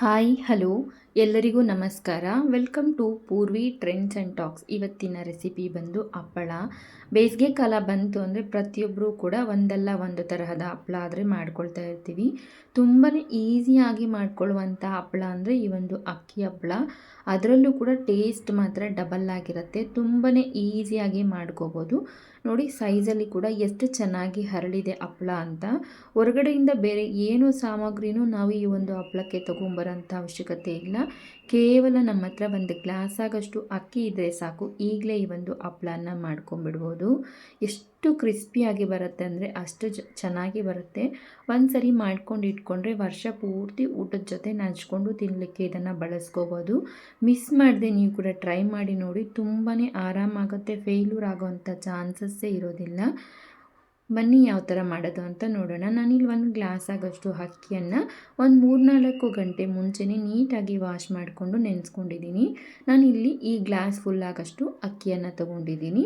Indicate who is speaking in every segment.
Speaker 1: Hi, hello. ಎಲ್ಲರಿಗೂ ನಮಸ್ಕಾರ. Welcome to Poorvi trends and talks. ಇವತ್ತಿನ ರೆಸಿಪಿ ಬಂದು ಹಪ್ಪಳ. ಬೇಸಿಗೆ ಕಾಲ ಬಂತು ಅಂದರೆ ಪ್ರತಿಯೊಬ್ಬರೂ ಕೂಡ ಒಂದಲ್ಲ ಒಂದು ತರಹದ ಹಪ್ಪಳ ಆದರೆ ಮಾಡ್ಕೊಳ್ತಾ ಇರ್ತೀವಿ. ತುಂಬಾ ಈಸಿಯಾಗಿ ಮಾಡ್ಕೊಳ್ಳುವಂಥ ಹಪ್ಪಳ ಅಂದರೆ ಈ ಒಂದು ಅಕ್ಕಿ ಹಪ್ಪಳ. ಅದರಲ್ಲೂ ಕೂಡ ಟೇಸ್ಟ್ ಮಾತ್ರ ಡಬಲ್ ಆಗಿರುತ್ತೆ. ತುಂಬಾ ಈಸಿಯಾಗಿ ಮಾಡ್ಕೋಬೋದು. ನೋಡಿ ಸೈಜಲ್ಲಿ ಕೂಡ ಎಷ್ಟು ಚೆನ್ನಾಗಿ ಹರಳಿದೆ ಹಪ್ಪಳ ಅಂತ. ಹೊರಗಡೆಯಿಂದ ಬೇರೆ ಏನು ಸಾಮಗ್ರಿನೂ ನಾವು ಈ ಒಂದು ಹಪ್ಪಳಕ್ಕೆ ತೊಗೊಂಬರೋಂಥ ಅವಶ್ಯಕತೆ ಇಲ್ಲ. ಕೇವಲ ನಮ್ಮ ಹತ್ರ ಒಂದು ಗ್ಲಾಸ್ ಆಗಷ್ಟು ಅಕ್ಕಿ ಇದ್ದರೆ ಸಾಕು. ಈಗಲೇ ಈ ಒಂದು ಹಪ್ಳನ ಮಾಡ್ಕೊಂಬಿಡ್ಬೋದು ಎಷ್ಟು ಕ್ರಿಸ್ಪಿಯಾಗಿ ಬರುತ್ತೆ ಅಂದರೆ ಅಷ್ಟು ಚೆನ್ನಾಗಿ ಬರುತ್ತೆ. ಒಂದು ಸರಿ ಮಾಡ್ಕೊಂಡು ಇಟ್ಕೊಂಡ್ರೆ ವರ್ಷ ಪೂರ್ತಿ ಊಟದ ಜೊತೆ ನಂಚ್ಕೊಂಡು ತಿನ್ನಲಿಕ್ಕೆ ಇದನ್ನು ಬಳಸ್ಕೋಬೋದು. ಮಿಸ್ ಮಾಡಿದೆ ನೀವು ಕೂಡ ಟ್ರೈ ಮಾಡಿ ನೋಡಿ. ತುಂಬಾ ಆರಾಮಾಗುತ್ತೆ ಫೇಲ್ಯೂರ್ ಆಗೋವಂಥ ಚಾನ್ಸಸ್ಸೇ ಇರೋದಿಲ್ಲ. ಬನ್ನಿ ಯಾವ ಥರ ಮಾಡೋದು ಅಂತ ನೋಡೋಣ. ನಾನಿಲ್ಲಿ ಒಂದು ಗ್ಲಾಸ್ ಆಗೋಷ್ಟು ಅಕ್ಕಿಯನ್ನು ಒಂದು ಮೂರ್ನಾಲ್ಕು ಗಂಟೆ ಮುಂಚೆನೇ ನೀಟಾಗಿ ವಾಶ್ ಮಾಡಿಕೊಂಡು ನೆನೆಸ್ಕೊಂಡಿದ್ದೀನಿ. ನಾನಿಲ್ಲಿ ಈ ಗ್ಲಾಸ್ ಫುಲ್ ಆಗೋಷ್ಟು ಅಕ್ಕಿಯನ್ನು ತೊಗೊಂಡಿದ್ದೀನಿ.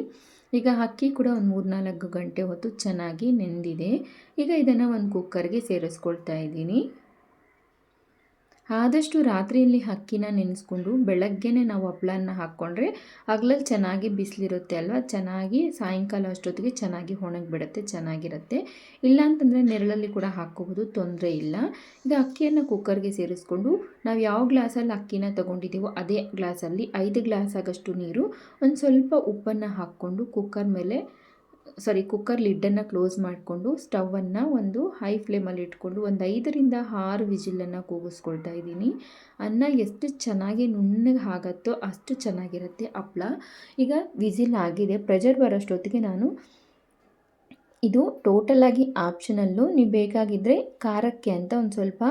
Speaker 1: ಈಗ ಅಕ್ಕಿ ಕೂಡ ಒಂದು ಮೂರ್ನಾಲ್ಕು ಗಂಟೆ ಹೊತ್ತು ಚೆನ್ನಾಗಿ ನೆಂದಿದೆ. ಈಗ ಇದನ್ನು ಒಂದು ಕುಕ್ಕರ್ಗೆ ಸೇರಿಸ್ಕೊಳ್ತಾ ಇದ್ದೀನಿ. ಆದಷ್ಟು ರಾತ್ರಿಯಲ್ಲಿ ಅಕ್ಕಿನ ನೆನೆಸ್ಕೊಂಡು ಬೆಳಗ್ಗೆನೆ ನಾವು ಹಪ್ಪಳನ್ನ ಹಾಕ್ಕೊಂಡ್ರೆ ಹಗ್ಲಲ್ಲಿ ಚೆನ್ನಾಗಿ ಬಿಸಿಲಿರುತ್ತೆ ಅಲ್ವಾ? ಚೆನ್ನಾಗಿ ಸಾಯಂಕಾಲ ಅಷ್ಟೊತ್ತಿಗೆ ಚೆನ್ನಾಗಿ ಬಿಡುತ್ತೆ ಚೆನ್ನಾಗಿರುತ್ತೆ. ಇಲ್ಲ ಅಂತಂದರೆ ನೆರಳಲ್ಲಿ ಕೂಡ ಹಾಕ್ಕೋಬೋದು, ತೊಂದರೆ ಇಲ್ಲ. ಇದು ಅಕ್ಕಿಯನ್ನು ಕುಕ್ಕರ್ಗೆ ಸೇರಿಸ್ಕೊಂಡು ನಾವು ಯಾವ ಗ್ಲಾಸಲ್ಲಿ ಅಕ್ಕಿನ ತೊಗೊಂಡಿದ್ದೀವೋ ಅದೇ ಗ್ಲಾಸಲ್ಲಿ ಐದು ಗ್ಲಾಸ್ ಆಗಷ್ಟು ನೀರು, ಒಂದು ಸ್ವಲ್ಪ ಉಪ್ಪನ್ನು ಹಾಕ್ಕೊಂಡು ಕುಕ್ಕರ್ ಮೇಲೆ ಸಾರಿ ಕುಕ್ಕರ್ ಲಿಡ್ಡನ್ನು ಕ್ಲೋಸ್ ಮಾಡಿಕೊಂಡು ಸ್ಟವನ್ನು ಒಂದು ಹೈ ಫ್ಲೇಮಲ್ಲಿ ಇಟ್ಕೊಂಡು ಒಂದು ಐದರಿಂದ ಆರು ವಿಜಿಲನ್ನು ಕೂಗಿಸ್ಕೊಳ್ತಾ ಇದ್ದೀನಿ. ಅನ್ನ ಎಷ್ಟು ಚೆನ್ನಾಗಿ ನುಣ್ಣಗೆ ಆಗತ್ತೋ ಅಷ್ಟು ಚೆನ್ನಾಗಿರುತ್ತೆ ಹಪ್ಳ. ಈಗ ವಿಜಿಲ್ ಆಗಿದೆ ಪ್ರೆಷರ್ ಬರೋಷ್ಟೊತ್ತಿಗೆ ನಾನು ಇದು ಟೋಟಲಾಗಿ ಆಪ್ಷನಲ್ಲು ನೀವು ಬೇಕಾಗಿದ್ದರೆ ಖಾರಕ್ಕೆ ಅಂತ ಒಂದು ಸ್ವಲ್ಪ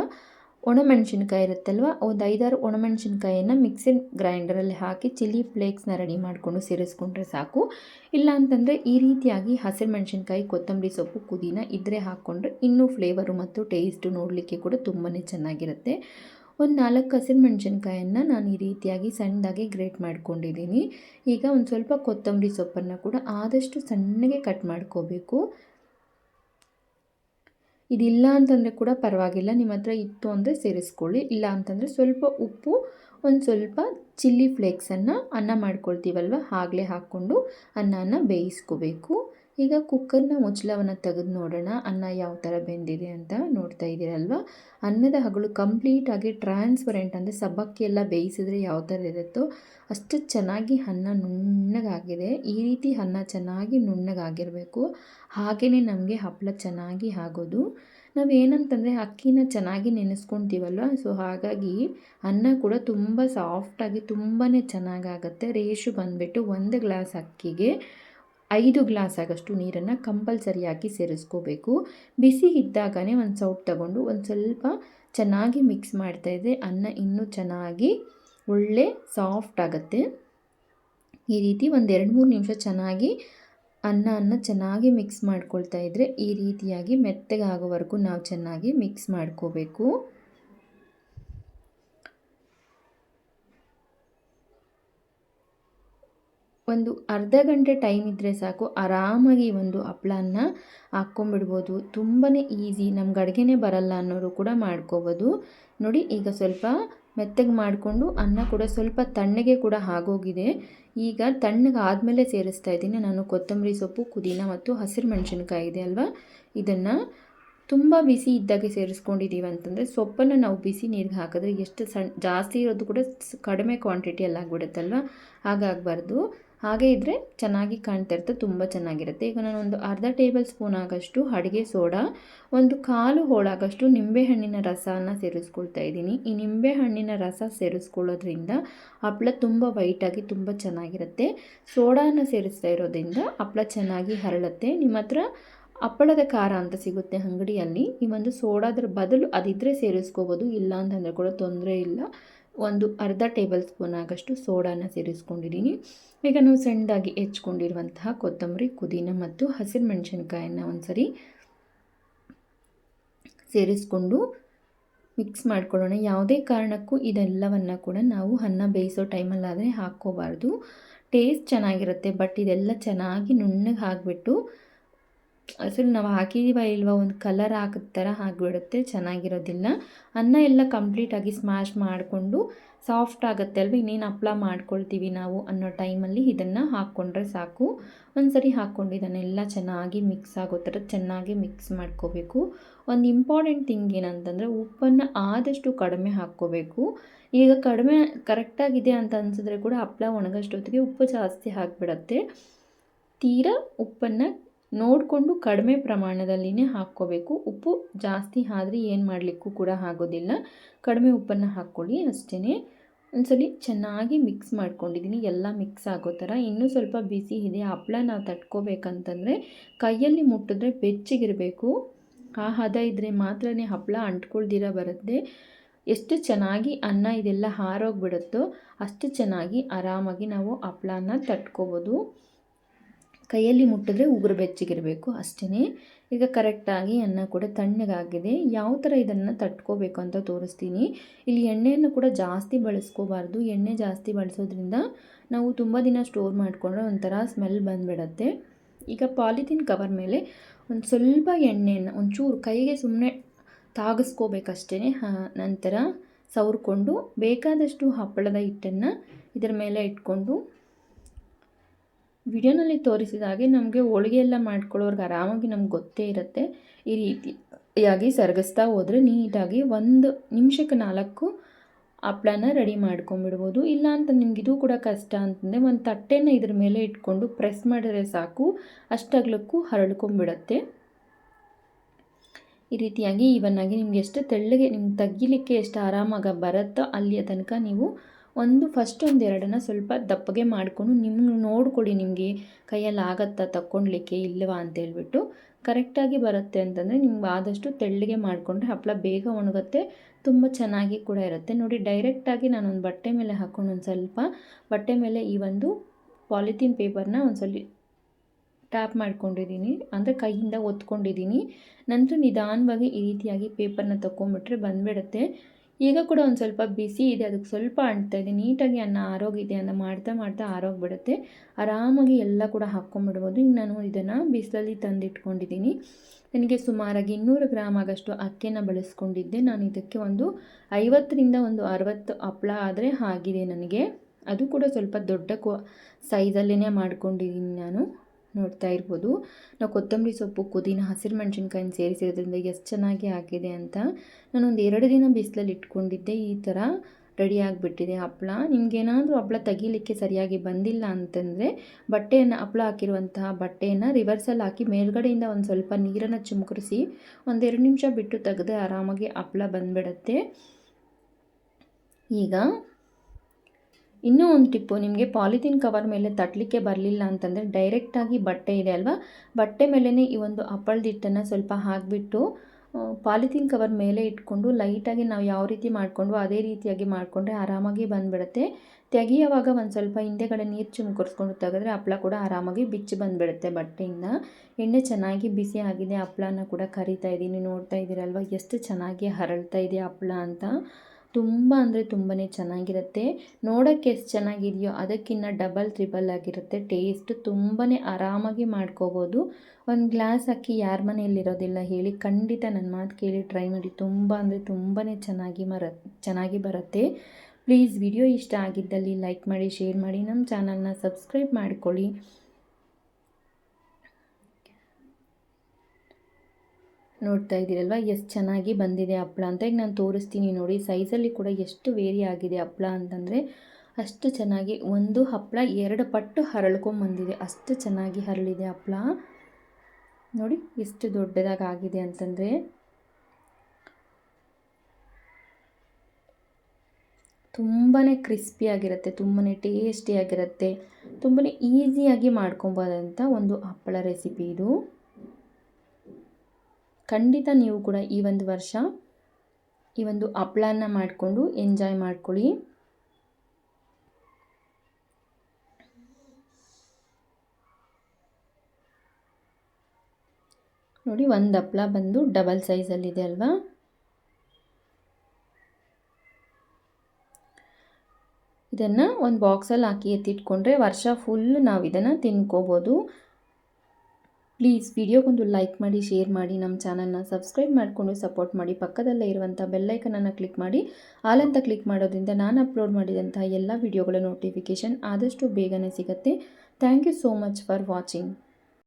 Speaker 1: ಒಣಮೆಣಸಿನ್ಕಾಯಿ ಇರುತ್ತಲ್ವ ಒಂದು ಐದಾರು ಒಣಮೆಣಸಿನ್ಕಾಯಿಯನ್ನು ಮಿಕ್ಸಿ ಗ್ರೈಂಡರಲ್ಲಿ ಹಾಕಿ ಚಿಲ್ಲಿ ಫ್ಲೇಕ್ಸ್ನ ರೆಡಿ ಮಾಡಿಕೊಂಡು ಸೇರಿಸ್ಕೊಂಡ್ರೆ ಸಾಕು. ಇಲ್ಲ ಅಂತಂದರೆ ಈ ರೀತಿಯಾಗಿ ಹಸಿರು ಮೆಣಸಿನ್ಕಾಯಿ, ಕೊತ್ತಂಬರಿ ಸೊಪ್ಪು, ಪುದೀನ ಇದ್ರೆ ಹಾಕ್ಕೊಂಡ್ರೆ ಇನ್ನೂ ಫ್ಲೇವರು ಮತ್ತು ಟೇಸ್ಟು ನೋಡಲಿಕ್ಕೆ ಕೂಡ ತುಂಬಾ ಚೆನ್ನಾಗಿರುತ್ತೆ. ಒಂದು ನಾಲ್ಕು ಹಸಿರು ಮೆಣಸಿನ್ಕಾಯನ್ನು ನಾನು ಈ ರೀತಿಯಾಗಿ ಸಣ್ಣದಾಗಿ ಗ್ರೇಟ್ ಮಾಡ್ಕೊಂಡಿದ್ದೀನಿ. ಈಗ ಒಂದು ಸ್ವಲ್ಪ ಕೊತ್ತಂಬರಿ ಸೊಪ್ಪನ್ನು ಕೂಡ ಆದಷ್ಟು ಸಣ್ಣಗೆ ಕಟ್ ಮಾಡ್ಕೋಬೇಕು. ಇದಿಲ್ಲ ಅಂತಂದರೆ ಕೂಡ ಪರವಾಗಿಲ್ಲ. ನಿಮ್ಮ ಹತ್ರ ಇತ್ತು ಅಂದರೆ ಸೇರಿಸ್ಕೊಳ್ಳಿ. ಇಲ್ಲ ಅಂತಂದರೆ ಸ್ವಲ್ಪ ಉಪ್ಪು, ಒಂದು ಸ್ವಲ್ಪ ಚಿಲ್ಲಿ ಫ್ಲೇಕ್ಸನ್ನು ಅನ್ನ ಮಾಡ್ಕೊಳ್ತೀವಲ್ವ? ಆಗಲೇ ಹಾಕ್ಕೊಂಡು ಅನ್ನನ ಬೇಯಿಸ್ಕೋಬೇಕು. ಈಗ ಕುಕ್ಕರ್ನ ಮುಚ್ಚಳವನ್ನು ತೆಗೆದು ನೋಡೋಣ. ಅನ್ನ ಯಾವ ಥರ ಬೆಂದಿದೆ ಅಂತ ನೋಡ್ತಾ ಇದ್ದೀರಲ್ವ? ಅನ್ನದ ಹಗಳು ಕಂಪ್ಲೀಟಾಗಿ ಟ್ರಾನ್ಸ್ಪರೆಂಟ್ ಅಂದರೆ ಸಬ್ಬಕ್ಕಿ ಎಲ್ಲ ಬೇಯಿಸಿದ್ರೆ ಯಾವ ಥರ ಇರುತ್ತೋ ಅಷ್ಟು ಚೆನ್ನಾಗಿ ಅನ್ನ ನುಣ್ಣಗಾಗಿದೆ. ಈ ರೀತಿ ಅನ್ನ ಚೆನ್ನಾಗಿ ನುಣ್ಣಗಾಗಿರಬೇಕು. ಹಾಗೆಯೇ ನಮಗೆ ಹಪ್ಪಳ ಚೆನ್ನಾಗಿ ಆಗೋದು. ನಾವು ಏನಂತಂದರೆ ಅಕ್ಕಿನ ಚೆನ್ನಾಗಿ ನೆನೆಸ್ಕೊತೀವಲ್ವ? ಸೊ, ಹಾಗಾಗಿ ಅನ್ನ ಕೂಡ ತುಂಬ ಸಾಫ್ಟಾಗಿ ತುಂಬಾ ಚೆನ್ನಾಗಾಗತ್ತೆ. ರೇಷು ಬಂದುಬಿಟ್ಟು ಒಂದು ಗ್ಲಾಸ್ ಅಕ್ಕಿಗೆ. ಐದು ಗ್ಲಾಸ್ ಆಗಷ್ಟು ನೀರನ್ನು ಕಂಪಲ್ಸರಿಯಾಗಿ ಸೇರಿಸ್ಕೋಬೇಕು. ಬಿಸಿ ಇದ್ದಾಗನೇ ಒಂದು ಸೌಟ್ ತಗೊಂಡು ಒಂದು ಸ್ವಲ್ಪ ಚೆನ್ನಾಗಿ ಮಿಕ್ಸ್ ಮಾಡ್ತಾ ಮಾಡ್ತಾಯಿದ್ರೆ ಅನ್ನ ಇನ್ನೂ ಚೆನ್ನಾಗಿ ಒಳ್ಳೆ ಸಾಫ್ಟ್ ಆಗುತ್ತೆ. ಈ ರೀತಿ ಒಂದು ಎರಡು ಮೂರು ನಿಮಿಷ ಚೆನ್ನಾಗಿ ಅನ್ನ ಅನ್ನ ಚೆನ್ನಾಗಿ ಮಿಕ್ಸ್ ಮಾಡ್ಕೊಳ್ತಾ ಇದ್ದರೆ ಈ ರೀತಿಯಾಗಿ ಮೆತ್ತಗಾಗೋವರೆಗೂ ನಾವು ಚೆನ್ನಾಗಿ ಮಿಕ್ಸ್ ಮಾಡ್ಕೋಬೇಕು. ಒಂದು ಅರ್ಧ ಗಂಟೆ ಟೈಮ್ ಇದ್ದರೆ ಸಾಕು, ಆರಾಮಾಗಿ ಒಂದು ಹಪ್ಳನ್ನ ಹಾಕ್ಕೊಂಬಿಡ್ಬೋದು ತುಂಬಾ ಈಸಿ ನಮ್ಗೆ ಅಡುಗೆನೇ ಬರಲ್ಲ ಅನ್ನೋರು ಕೂಡ ಮಾಡ್ಕೋಬೋದು. ನೋಡಿ, ಈಗ ಸ್ವಲ್ಪ ಮೆತ್ತಗೆ ಮಾಡಿಕೊಂಡು ಅನ್ನ ಕೂಡ ಸ್ವಲ್ಪ ತಣ್ಣಗೆ ಕೂಡ ಆಗೋಗಿದೆ. ಈಗ ತಣ್ಣಗೆ ಆದಮೇಲೆ ಸೇರಿಸ್ತಾ ಇದ್ದೀನಿ. ನಾನು ಕೊತ್ತಂಬರಿ ಸೊಪ್ಪು, ಪುದೀನ ಮತ್ತು ಹಸಿರು ಮೆಣಸಿನ್ಕಾಯಿ ಇದೆ ಅಲ್ವಾ? ಇದನ್ನು ತುಂಬ ಬಿಸಿ ಇದ್ದಾಗೆ ಸೇರಿಸ್ಕೊಂಡಿದ್ದೀವಿ ಅಂತಂದರೆ ಸೊಪ್ಪನ್ನು ನಾವು ಬಿಸಿ ನೀರಿಗೆ ಹಾಕಿದ್ರೆ ಎಷ್ಟು ಸಣ್ಣ ಜಾಸ್ತಿ ಇರೋದು ಕೂಡ ಕಡಿಮೆ ಕ್ವಾಂಟಿಟಿಯಲ್ಲಿ ಆಗಿಬಿಡುತ್ತಲ್ವ? ಹಾಗಾಗಬಾರ್ದು. ಹಾಗೆ ಇದ್ದರೆ ಚೆನ್ನಾಗಿ ಕಾಣ್ತಾ ಇರ್ತದೆ ತುಂಬ ಚೆನ್ನಾಗಿರುತ್ತೆ. ಈಗ ನಾನು ಒಂದು ಅರ್ಧ ಟೇಬಲ್ ಸ್ಪೂನ್ ಆಗೋಷ್ಟು ಅಡುಗೆ ಸೋಡಾ, ಒಂದು ಕಾಲು ಹೋಳಾಗಷ್ಟು ನಿಂಬೆಹಣ್ಣಿನ ರಸನ ಸೇರಿಸ್ಕೊಳ್ತಾ ಇದ್ದೀನಿ. ಈ ನಿಂಬೆಹಣ್ಣಿನ ರಸ ಸೇರಿಸ್ಕೊಳ್ಳೋದ್ರಿಂದ ಹಪ್ಪಳ ತುಂಬ ವೈಟಾಗಿ ತುಂಬ ಚೆನ್ನಾಗಿರುತ್ತೆ. ಸೋಡಾನ ಸೇರಿಸ್ತಾ ಇರೋದ್ರಿಂದ ಹಪ್ಪಳ ಚೆನ್ನಾಗಿ ಹರಳುತ್ತೆ. ನಿಮ್ಮ ಹತ್ರ ಹಪ್ಪಳದ ಖಾರ ಅಂತ ಸಿಗುತ್ತೆ ಅಂಗಡಿಯಲ್ಲಿ, ಈ ಒಂದು ಸೋಡಾದ್ರ ಬದಲು ಅದಿದ್ದರೆ ಸೇರಿಸ್ಕೋಬೋದು. ಇಲ್ಲ ಅಂತಂದರೆ ಕೂಡ ತೊಂದರೆ ಇಲ್ಲ. ಒಂದು ಅರ್ಧ ಟೇಬಲ್ ಸ್ಪೂನ್ ಆಗಷ್ಟು ಸೋಡಾನ ಸೇರಿಸ್ಕೊಂಡಿದ್ದೀನಿ. ಈಗ ನಾವು ಸಣ್ಣದಾಗಿ ಹೆಚ್ಕೊಂಡಿರುವಂತಹ ಕೊತ್ತಂಬರಿ, ಪುದೀನ ಮತ್ತು ಹಸಿರು ಮೆಣಸಿನ್ಕಾಯನ್ನು ಒಂದು ಸರಿ ಸೇರಿಸ್ಕೊಂಡು ಮಿಕ್ಸ್ ಮಾಡ್ಕೊಳ್ಳೋಣ. ಯಾವುದೇ ಕಾರಣಕ್ಕೂ ಇದೆಲ್ಲವನ್ನು ಕೂಡ ನಾವು ಅನ್ನ ಬೇಯಿಸೋ ಟೈಮಲ್ಲಾದರೆ ಹಾಕ್ಕೋಬಾರ್ದು. ಟೇಸ್ಟ್ ಚೆನ್ನಾಗಿರುತ್ತೆ ಬಟ್ ಇದೆಲ್ಲ ಚೆನ್ನಾಗಿ ನುಣ್ಣಗೆ ಹಾಕಿಬಿಟ್ಟು ಅಸಲು ನಾವು ಹಾಕಿದೀವ ಇಲ್ವಾ, ಒಂದು ಕಲರ್ ಹಾಕಿದ ಥರ ಆಗಿಬಿಡುತ್ತೆ ಚೆನ್ನಾಗಿರೋದಿಲ್ಲ. ಅನ್ನ ಎಲ್ಲ ಕಂಪ್ಲೀಟಾಗಿ ಸ್ಮ್ಯಾಶ್ ಮಾಡಿಕೊಂಡು ಸಾಫ್ಟ್ ಆಗುತ್ತೆ ಅಲ್ವ, ಇನ್ನೇನು ಹಪ್ಳ ಮಾಡ್ಕೊಳ್ತೀವಿ ನಾವು ಅನ್ನೋ ಟೈಮಲ್ಲಿ ಇದನ್ನು ಹಾಕ್ಕೊಂಡ್ರೆ ಸಾಕು. ಒಂದು ಸರಿ ಹಾಕ್ಕೊಂಡು ಇದನ್ನೆಲ್ಲ ಚೆನ್ನಾಗಿ ಮಿಕ್ಸ್ ಆಗೋ ಥರ ಚೆನ್ನಾಗಿ ಮಿಕ್ಸ್ ಮಾಡ್ಕೋಬೇಕು. ಒಂದು ಇಂಪಾರ್ಟೆಂಟ್ ಥಿಂಗ್ ಏನಂತಂದರೆ ಉಪ್ಪನ್ನು ಆದಷ್ಟು ಕಡಿಮೆ ಹಾಕ್ಕೋಬೇಕು. ಈಗ ಕಡಿಮೆ ಕರೆಕ್ಟಾಗಿದೆ ಅಂತ ಅನಿಸಿದ್ರೆ ಕೂಡ ಹಪ್ಪಳ ಒಣಗಷ್ಟೊತ್ತಿಗೆ ಉಪ್ಪು ಜಾಸ್ತಿ ಹಾಕಿಬಿಡತ್ತೆ. ತೀರಾ ಉಪ್ಪನ್ನು ನೋಡಿಕೊಂಡು ಕಡಿಮೆ ಪ್ರಮಾಣದಲ್ಲಿನೇ ಹಾಕ್ಕೋಬೇಕು. ಉಪ್ಪು ಜಾಸ್ತಿ ಆದರೆ ಏನು ಮಾಡಲಿಕ್ಕೂ ಕೂಡ ಆಗೋದಿಲ್ಲ. ಕಡಿಮೆ ಉಪ್ಪನ್ನು ಹಾಕ್ಕೊಳ್ಳಿ ಅಷ್ಟೇ ಒಂದ್ಸಲಿ ಚೆನ್ನಾಗಿ ಮಿಕ್ಸ್ ಮಾಡ್ಕೊಂಡಿದ್ದೀನಿ. ಎಲ್ಲ ಮಿಕ್ಸ್ ಆಗೋ ಥರ. ಇನ್ನೂ ಸ್ವಲ್ಪ ಬಿಸಿ ಇದೆ. ಹಪ್ಪಳ ನಾವು ತಟ್ಕೋಬೇಕಂತಂದರೆ ಕೈಯಲ್ಲಿ ಮುಟ್ಟಿದ್ರೆ ಬೆಚ್ಚಗಿರಬೇಕು. ಆ ಹದ ಇದ್ದರೆ ಮಾತ್ರ ಹಪ್ಪಳ ಅಂಟ್ಕೊಳ್ದಿರ ಬರುತ್ತೆ. ಎಷ್ಟು ಚೆನ್ನಾಗಿ ಅನ್ನ ಇದೆಲ್ಲ ಹಾರೋಗ್ಬಿಡುತ್ತೋ ಅಷ್ಟು ಚೆನ್ನಾಗಿ ಆರಾಮಾಗಿ ನಾವು ಹಪ್ಪಳನ ತಟ್ಕೋಬೋದು. ಕೈಯಲ್ಲಿ ಮುಟ್ಟಿದ್ರೆ ಉಗುರು ಬೆಚ್ಚಗಿರಬೇಕು ಅಷ್ಟೇ ಈಗ ಕರೆಕ್ಟಾಗಿ ಅನ್ನ ಕೂಡ ತಣ್ಣಗಾಗಿದೆ. ಯಾವ ಥರ ಇದನ್ನು ತಟ್ಕೋಬೇಕು ಅಂತ ತೋರಿಸ್ತೀನಿ. ಇಲ್ಲಿ ಎಣ್ಣೆಯನ್ನು ಕೂಡ ಜಾಸ್ತಿ ಬಳಸ್ಕೋಬಾರ್ದು. ಎಣ್ಣೆ ಜಾಸ್ತಿ ಬಳಸೋದ್ರಿಂದ ನಾವು ತುಂಬ ದಿನ ಸ್ಟೋರ್ ಮಾಡಿಕೊಂಡ್ರೆ ಒಂಥರ ಸ್ಮೆಲ್ ಬಂದುಬಿಡತ್ತೆ. ಈಗ ಪಾಲಿಥಿನ್ ಕವರ್ ಮೇಲೆ ಒಂದು ಸ್ವಲ್ಪ ಎಣ್ಣೆಯನ್ನು, ಒಂಚೂರು ಕೈಗೆ ಸುಮ್ಮನೆ ತಾಗಿಸ್ಕೋಬೇಕಷ್ಟೇ ನಂತರ ಸವರ್ಕೊಂಡು ಬೇಕಾದಷ್ಟು ಹಪ್ಪಳದ ಹಿಟ್ಟನ್ನು ಇದರ ಮೇಲೆ ಇಟ್ಕೊಂಡು ವಿಡಿಯೋನಲ್ಲಿ ತೋರಿಸಿದ ಹಾಗೆ ನಮಗೆ ಹೋಳಿಗೆ ಎಲ್ಲ ಮಾಡ್ಕೊಳ್ಳೋರ್ಗೆ ಆರಾಮಾಗಿ ನಮ್ಗೆ ಗೊತ್ತೇ ಇರುತ್ತೆ. ಈ ರೀತಿಯಾಗಿ ಸರಗಿಸ್ತಾ ಹೋದರೆ ನೀಟಾಗಿ ಒಂದು ನಿಮಿಷಕ್ಕೆ ನಾಲ್ಕು ಹಪ್ಪಳನ ರೆಡಿ ಮಾಡ್ಕೊಂಬಿಡ್ಬೋದು ಇಲ್ಲ ಅಂತ ನಿಮ್ಗೆ ಇದು ಕೂಡ ಕಷ್ಟ ಅಂತಂದರೆ ಒಂದು ತಟ್ಟೆನ ಇದ್ರ ಮೇಲೆ ಇಟ್ಕೊಂಡು ಪ್ರೆಸ್ ಮಾಡಿದ್ರೆ ಸಾಕು, ಅಷ್ಟಗ್ಲಕ್ಕೂ ಹರಳ್ಕೊಂಬಿಡತ್ತೆ ಈ ರೀತಿಯಾಗಿ ಇವನ್ನಾಗಿ ನಿಮ್ಗೆ ಎಷ್ಟು ತೆಳ್ಳಗೆ, ನಿಮ್ಗೆ ತಗ್ಗಿಲಿಕ್ಕೆ ಎಷ್ಟು ಆರಾಮಾಗಿ ಬರುತ್ತೋ ಅಲ್ಲಿಯ ತನಕ ನೀವು ಒಂದು ಫಸ್ಟ್ ಒಂದು ಎರಡನ್ನ ಸ್ವಲ್ಪ ದಪ್ಪಗೆ ಮಾಡಿಕೊಂಡು ನಿಮ್ಗೆ ನೋಡ್ಕೊಡಿ ನಿಮಗೆ ಕೈಯಲ್ಲಿ ಆಗತ್ತಾ ತಕ್ಕೊಳ್ಲಿಕ್ಕೆ ಇಲ್ಲವಾ ಅಂತ ಹೇಳ್ಬಿಟ್ಟು ಕರೆಕ್ಟಾಗಿ ಬರುತ್ತೆ ಅಂತಂದರೆ ನಿಮ್ಗೆ ಆದಷ್ಟು ತೆಳ್ಳಗೆ ಮಾಡಿಕೊಂಡ್ರೆ ಹಪ್ಪಳ ಬೇಗ ಒಣಗುತ್ತೆ, ತುಂಬ ಚೆನ್ನಾಗಿ ಕೂಡ ಇರುತ್ತೆ. ನೋಡಿ ಡೈರೆಕ್ಟಾಗಿ ನಾನೊಂದು ಬಟ್ಟೆ ಮೇಲೆ ಹಾಕ್ಕೊಂಡು ಒಂದು ಸ್ವಲ್ಪ ಬಟ್ಟೆ ಮೇಲೆ ಈ ಒಂದು ಪಾಲಿಥೀನ್ ಪೇಪರ್ನ ಒಂದು ಸ್ವಲ್ಪ ಟ್ಯಾಪ್ ಮಾಡ್ಕೊಂಡಿದ್ದೀನಿ. ಅಂದರೆ ಕೈಯಿಂದ ಒತ್ಕೊಂಡಿದ್ದೀನಿ. ನಂತರ ನಿಧಾನವಾಗಿ ಈ ರೀತಿಯಾಗಿ ಪೇಪರ್ನ ತೊಗೊಂಬಿಟ್ರೆ ಬಂದುಬಿಡುತ್ತೆ. ಈಗ ಕೂಡ ಒಂದು ಸ್ವಲ್ಪ ಬಿಸಿ ಇದೆ ಅದಕ್ಕೆ ಸ್ವಲ್ಪ ಅಂಟ್ತಾ ಇದೆ ನೀಟಾಗಿ ಅನ್ನ ಆರೋಗಿದೆ ಅನ್ನ ಮಾಡ್ತಾ ಮಾಡ್ತಾ ಆರೋಗ್ಬಿಡುತ್ತೆ ಆರಾಮಾಗಿ ಎಲ್ಲ ಕೂಡ ಹಾಕ್ಕೊಂಬಿಡ್ಬೋದು ಈಗ ನಾನು ಇದನ್ನು ಬಿಸಿಲಲ್ಲಿ ತಂದಿಟ್ಕೊಂಡಿದ್ದೀನಿ. ನನಗೆ ಸುಮಾರಾಗಿ ಇನ್ನೂರು ಗ್ರಾಮ್ ಆಗಷ್ಟು ಅಕ್ಕಿನ ಬಳಸ್ಕೊಂಡಿದ್ದೆ. ನಾನು ಇದಕ್ಕೆ ಒಂದು ಐವತ್ತರಿಂದ ಒಂದು ಅರವತ್ತು ಹಪ್ಳ ಆದರೆ ಆಗಿದೆ ನನಗೆ. ಅದು ಕೂಡ ಸ್ವಲ್ಪ ದೊಡ್ಡ ಕೋ ಸೈಜಲ್ಲೇ ಮಾಡ್ಕೊಂಡಿದ್ದೀನಿ ನಾನು. ನೋಡ್ತಾ ಇರ್ಬೋದು. ನಾವು ಕೊತ್ತಂಬರಿ ಸೊಪ್ಪು, ಪುದೀನ, ಹಸಿರು ಮೆಣಸಿನ್ಕಾಯಿನ ಸೇರಿಸಿರೋದ್ರಿಂದ ಎಷ್ಟು ಚೆನ್ನಾಗಿ ಆಗಿದೆ ಅಂತ ನಾನೊಂದು ಎರಡು ದಿನ ಬಿಸಿಲಲ್ಲಿ ಇಟ್ಕೊಂಡಿದ್ದೆ. ಈ ಥರ ರೆಡಿ ಆಗಿಬಿಟ್ಟಿದೆ ಹಪ್ಪಳ ನಿಮಗೇನಾದರೂ ಹಪ್ಪಳ ತೆಗೀಲಿಕ್ಕೆ ಸರಿಯಾಗಿ ಬಂದಿಲ್ಲ ಅಂತಂದರೆ ಬಟ್ಟೆಯನ್ನು ಹಪ್ಪಳ ಹಾಕಿರುವಂತಹ ಬಟ್ಟೆಯನ್ನು ರಿವರ್ಸಲ್ಲಿ ಹಾಕಿ ಮೇಲ್ಗಡೆಯಿಂದ ಒಂದು ಸ್ವಲ್ಪ ನೀರನ್ನು ಚಿಮ್ಕರಿಸಿ ಒಂದೆರಡು ನಿಮಿಷ ಬಿಟ್ಟು ತೆಗೆದ್ರೆ ಆರಾಮಾಗಿ ಹಪ್ಪಳ ಬಂದುಬಿಡತ್ತೆ. ಈಗ ಇನ್ನೂ ಒಂದು ಟಿಪ್ಪು, ನಿಮಗೆ ಪಾಲಿಥೀನ್ ಕವರ್ ಮೇಲೆ ತಟ್ಟಲಿಕ್ಕೆ ಬರಲಿಲ್ಲ ಅಂತಂದರೆ ಡೈರೆಕ್ಟಾಗಿ ಬಟ್ಟೆ ಇದೆ ಅಲ್ವಾ? ಬಟ್ಟೆ ಮೇಲೇ ಈ ಒಂದು ಹಪ್ಪಳದ ಹಿಟ್ಟನ್ನು ಸ್ವಲ್ಪ ಹಾಕಿಬಿಟ್ಟು ಪಾಲಿಥೀನ್ ಕವರ್ ಮೇಲೆ ಇಟ್ಕೊಂಡು ಲೈಟಾಗಿ ನಾವು ಯಾವ ರೀತಿ ಮಾಡಿಕೊಂಡು ಅದೇ ರೀತಿಯಾಗಿ ಮಾಡಿಕೊಂಡ್ರೆ ಆರಾಮಾಗಿ ಬಂದುಬಿಡುತ್ತೆ. ತೆಗೆಯುವಾಗ ಒಂದು ಸ್ವಲ್ಪ ಹಿಂದೆಗಡೆ ನೀರು ಚಿಮ್ಕೊರ್ಸ್ಕೊಂಡು ತೆಗೆದ್ರೆ ಹಪ್ಪಳ ಕೂಡ ಆರಾಮಾಗಿ ಬಿಚ್ಚಿ ಬಂದುಬಿಡುತ್ತೆ ಬಟ್ಟೆಯಿಂದ. ಎಣ್ಣೆ ಚೆನ್ನಾಗಿ ಬಿಸಿ ಆಗಿದೆ ಹಪ್ಪಳನ ಕೂಡ ಕರಿತಾ ಇದ್ದೀನಿ ನೋಡ್ತಾ ಇದ್ದೀರಲ್ವ ಎಷ್ಟು ಚೆನ್ನಾಗಿ ಹರಳ್ತಾ ಇದೆ ಹಪ್ಪಳ ಅಂತ. ತುಂಬ ಅಂದರೆ ತುಂಬಾ ಚೆನ್ನಾಗಿರುತ್ತೆ. ನೋಡೋಕ್ಕೆ ಎಷ್ಟು ಚೆನ್ನಾಗಿದೆಯೋ ಅದಕ್ಕಿಂತ ಡಬಲ್, ತ್ರಿಬಲ್ ಆಗಿರುತ್ತೆ. ಟೇಸ್ಟ್ ತುಂಬಾ ಆರಾಮಾಗಿ ಮಾಡ್ಕೋಬೋದು. ಒಂದು ಗ್ಲಾಸ್ ಅಕ್ಕಿ ಯಾರ ಮನೆಯಲ್ಲಿರೋದಿಲ್ಲ ಹೇಳಿ ಖಂಡಿತ ನನ್ನ ಮಾತು ಕೇಳಿ ಟ್ರೈ ಮಾಡಿ. ತುಂಬ ಅಂದರೆ ತುಂಬಾ ಚೆನ್ನಾಗಿ ಮರ, ಚೆನ್ನಾಗಿ ಬರುತ್ತೆ. ಪ್ಲೀಸ್ ವಿಡಿಯೋ ಇಷ್ಟ ಆಗಿದ್ದಲ್ಲಿ ಲೈಕ್ ಮಾಡಿ, ಶೇರ್ ಮಾಡಿ. ನಮ್ಮ ಚಾನಲ್ನ ಸಬ್ಸ್ಕ್ರೈಬ್ ಮಾಡ್ಕೊಳ್ಳಿ. ನೋಡ್ತಾ ಇದ್ದೀರಲ್ವ? ಎಷ್ಟು ಚೆನ್ನಾಗಿ ಬಂದಿದೆ ಹಪ್ಪಳ ಅಂತ. ಈಗ ನಾನು ತೋರಿಸ್ತೀನಿ ನೋಡಿ. ಸೈಜಲ್ಲಿ ಕೂಡ ಎಷ್ಟು ವೇರಿ ಆಗಿದೆ ಹಪ್ಳ ಅಂತಂದರೆ ಅಷ್ಟು ಚೆನ್ನಾಗಿ ಒಂದು ಹಪ್ಪಳ ಎರಡು ಪಟ್ಟು ಹರಳ್ಕೊಂಬಂದಿದೆ ಅಷ್ಟು ಚೆನ್ನಾಗಿ ಹರಳಿದೆ ಹಪ್ಪಳ ನೋಡಿ ಎಷ್ಟು ದೊಡ್ಡದಾಗಿ ಆಗಿದೆ ಅಂತಂದರೆ ತುಂಬಾ ಕ್ರಿಸ್ಪಿಯಾಗಿರುತ್ತೆ ತುಂಬಾ ಟೇಸ್ಟಿಯಾಗಿರುತ್ತೆ ತುಂಬಾ ಈಸಿಯಾಗಿ ಮಾಡ್ಕೊಬೋದಂಥ ಒಂದು ಹಪ್ಪಳ ರೆಸಿಪಿ ಇದು. ಖಂಡಿತ ನೀವು ಕೂಡ ಈ ಒಂದು ವರ್ಷ ಈ ಒಂದು ಹಪ್ಳನ ಮಾಡಿಕೊಂಡು ಎಂಜಾಯ್ ಮಾಡ್ಕೊಳ್ಳಿ. ನೋಡಿ ಒಂದು ಹಪ್ಳ ಬಂದು ಡಬಲ್ ಸೈಜಲ್ಲಿದೆ ಅಲ್ವಾ? ಇದನ್ನು ಒಂದು ಬಾಕ್ಸಲ್ಲಿ ಹಾಕಿ ಎತ್ತಿಟ್ಕೊಂಡ್ರೆ ವರ್ಷ ಫುಲ್ ನಾವು ಇದನ್ನು ತಿನ್ಕೋಬೋದು. ಪ್ಲೀಸ್ ವಿಡಿಯೋಗೊಂದು ಲೈಕ್ ಮಾಡಿ, ಶೇರ್ ಮಾಡಿ, ನಮ್ಮ ಚಾನಲ್ನ ಸಬ್ಸ್ಕ್ರೈಬ್ ಮಾಡಿಕೊಂಡು ಸಪೋರ್ಟ್ ಮಾಡಿ, ಪಕ್ಕದಲ್ಲೇ ಇರುವಂಥ ಬೆಲ್ಲೈಕನನ್ನು ಕ್ಲಿಕ್ ಮಾಡಿ ಆಲಂತ ಕ್ಲಿಕ್ ಮಾಡೋದ್ರಿಂದ ನಾನು ಅಪ್ಲೋಡ್ ಮಾಡಿದಂಥ ಎಲ್ಲ ವಿಡಿಯೋಗಳ ನೋಟಿಫಿಕೇಷನ್ ಆದಷ್ಟು ಬೇಗನೆ ಸಿಗುತ್ತೆ. Thank you so much for watching.